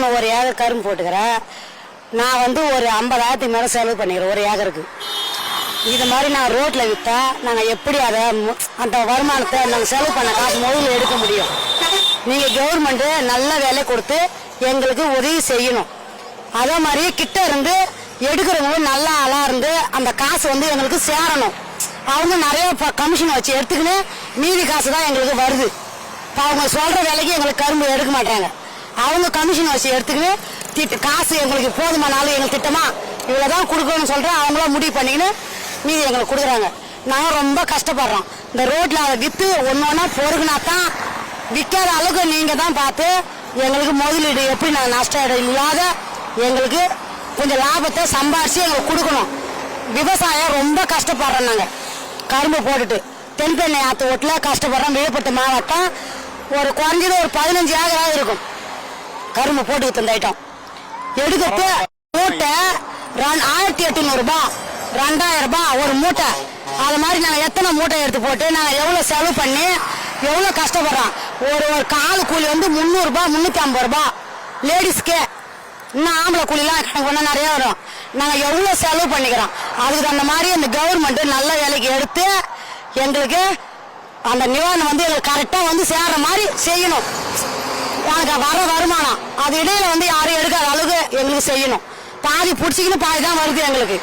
நான் ஒரு ஏக்கர் கரும்பு போட்டுக்கிறேன். நான் வந்து ஒரு ஐம்பதாயிரத்துக்கு மேலே செலவு பண்ணிக்கிறேன் ஒரு ஏக்கருக்கு. இது மாதிரி நான் ரோட்டில் விற்றா நாங்கள் எப்படி அதை மு- அந்த வருமானத்தை நாங்கள் செலவு பண்ண காசு முதல்ல எடுக்க முடியும். நீங்கள் கவர்மெண்ட்டு நல்ல வேலை கொடுத்து எங்களுக்கு உதவி செய்யணும். அதே மாதிரி கிட்ட இருந்து எடுக்கிறவங்களும் நல்ல ஆளாக இருந்து அந்த காசு வந்து எங்களுக்கு சேரணும். அவங்க நிறைய கமிஷன் வச்சு எடுத்துக்கின்னு மீதி காசு தான் எங்களுக்கு வருது. இப்போ அவங்க சொல்கிற வேலைக்கு எங்களுக்கு கரும்பு எடுக்க மாட்டாங்க. அவங்க கமிஷன் வச்சு எடுத்துக்கிட்டு திட்டு காசு எங்களுக்கு போதுமானாலும் எங்களுக்கு திட்டமா இவ்வளோ தான் கொடுக்கணும்னு சொல்கிறேன் அவங்களாம் முடிவு பண்ணிக்கின்னு மீதி எங்களுக்கு கொடுக்குறாங்க. நாங்கள் ரொம்ப கஷ்டப்படுறோம். இந்த ரோட்டில் அதை விற்று ஒன்று ஒன்றா பொறுக்குனா தான் விற்காத அளவுக்கு நீங்கள் தான் பார்த்து எங்களுக்கு முதலீடு எப்படி நாங்கள் நஷ்டம் இல்லாத எங்களுக்கு கொஞ்சம் லாபத்தை சம்பாரித்து எங்களுக்கு கொடுக்கணும். விவசாயம் ரொம்ப கஷ்டப்படுறோம் நாங்கள் கரும்பு போட்டுட்டு தென்பெண்ணை ஆற்று ஓட்டில் கஷ்டப்படுறோம். விழுப்புரத்து மாவட்டம் ஒரு குறைஞ்சது ஒரு பதினஞ்சு ஏக்கராக இருக்கும். கரும்பு போட்டு வித்துண்டாயிட்டோம் எடுக்கிறது மூட்டை ஆயிரத்தி எட்டுநூறு ரூபாய் ரெண்டாயிரம் ரூபாய் ஒரு மூட்டை. அது மாதிரி நாங்கள் எத்தனை மூட்டை எடுத்து போட்டு நாங்கள் எவ்வளோ செலவு பண்ணி எவ்வளோ கஷ்டப்படுறோம். ஒரு ஒரு கால் கூலி வந்து முந்நூறுரூபா முந்நூற்றி ஐம்பது ரூபாய் லேடிஸ்க்கே இன்னும் ஆம்பளை கூலிலாம் கணக்கு பண்ணால் நிறைய வரும். நாங்கள் எவ்வளோ செலவு பண்ணிக்கிறோம். அதுக்கு அந்த மாதிரி அந்த கவர்மெண்ட் நல்ல வேலைக்கு எடுத்து எங்களுக்கு அந்த நிவாரணம் வந்து எங்களுக்கு கரெக்டாக வந்து சேர்ற மாதிரி செய்யணும். எனக்கு வர வருமானம். அது இடையில வந்து யாரும் எடுக்காத அளவுக்கு எங்களுக்கு செய்யணும். பாதி பிடிச்சிக்கின்னு பாதி தான் வருது எங்களுக்கு.